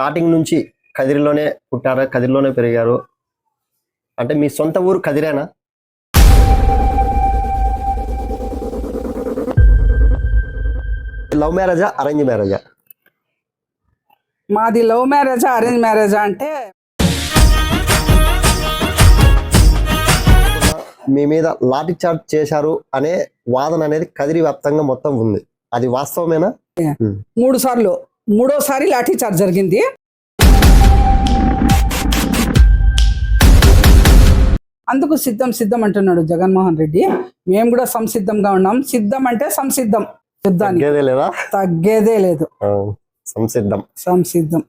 Starting నుంచి కదిరిలోనే పుట్టారా? కదిరిలోనే పెరిగారు. అంటే మీ సొంత ఊరు కదిరేనా? లవ్ మ్యారేజా? అరేంజ్ మ్యారేజా? మాది లవ్ మ్యారేజా? అరేంజ్ మ్యారేజా అంటే మీ మీద లాఠీ చార్జ్ చేశారు అనే వాదన అనేది కదిరి వ్యాప్తంగా మొత్తం ఉంది. అది వాస్తవమేనా? మూడు సార్లు. మూడోసారి లాఠీ చార్జ్ జరిగింది. అందుకు సిద్ధం సిద్ధం అంటున్నాడు జగన్మోహన్ రెడ్డి. మేము కూడా సంసిద్ధంగా ఉన్నాం. సిద్ధం అంటే సంసిద్ధం. యుద్ధానికి. తగ్గేదే లేదా? సంసిద్ధం. సంసిద్ధం.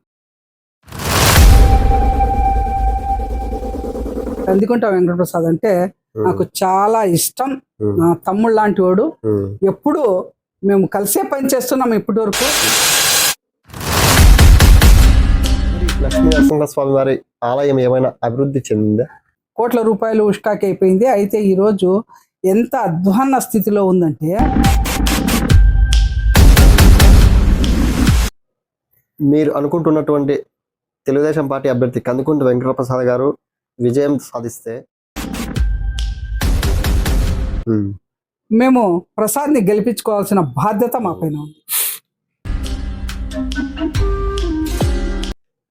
కందికుంట వెంకటప్రసాద్ అంటే నాకు చాలా ఇష్టం. నా తమ్ముడు లాంటి వాడు. ఎప్పుడు మేము కలిసే పని చేస్తున్నాం ఇప్పటి వరకు లక్ష్మీ నరసింహ స్వామి వారి ఆలయం ఏమైనా అభివృద్ధి చెందిందా? కోట్ల రూపాయలు ఉష్కాకి అయిపోయింది. అయితే ఈరోజు ఎంత అధ్వాన్న స్థితిలో ఉందంటే మీరు అనుకుంటున్నటువంటి తెలుగుదేశం పార్టీ అభ్యర్థి కందుకుంట వెంకటప్రసాద్ గారు విజయం సాధిస్తే? మేము ప్రసాద్ని గెలిపించుకోవాల్సిన బాధ్యత మా పైన ఉంది.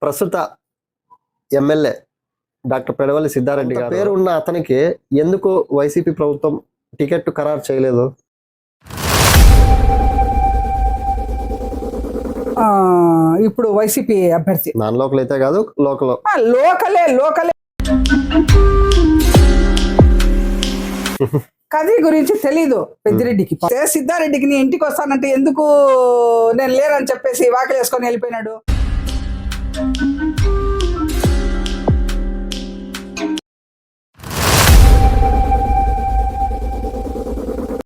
ప్రస్తుత ఎమ్మెల్యే డాక్టర్ పెడవల్లి సిద్ధారెడ్డి గారు. పేరు ఉన్న అతనికి ఎందుకు వైసీపీ ప్రభుత్వం టికెట్ ఖరారు చేయలేదు? ఆ, ఇప్పుడు వైసీపీ అభ్యర్థి. నాన్ లోకల్ అయితే కాదు లోకల్. ఆ, లోకలే లోకలే. కది గురించి తెలీదు పెద్దిరెడ్డికి. ఏ సిద్ధారెడ్డికి నీ ఇంటికి వస్తానంటే ఎందుకు నేను లేరని చెప్పేసి వాకిలు వేసుకొని వెళ్ళిపోయినాడు?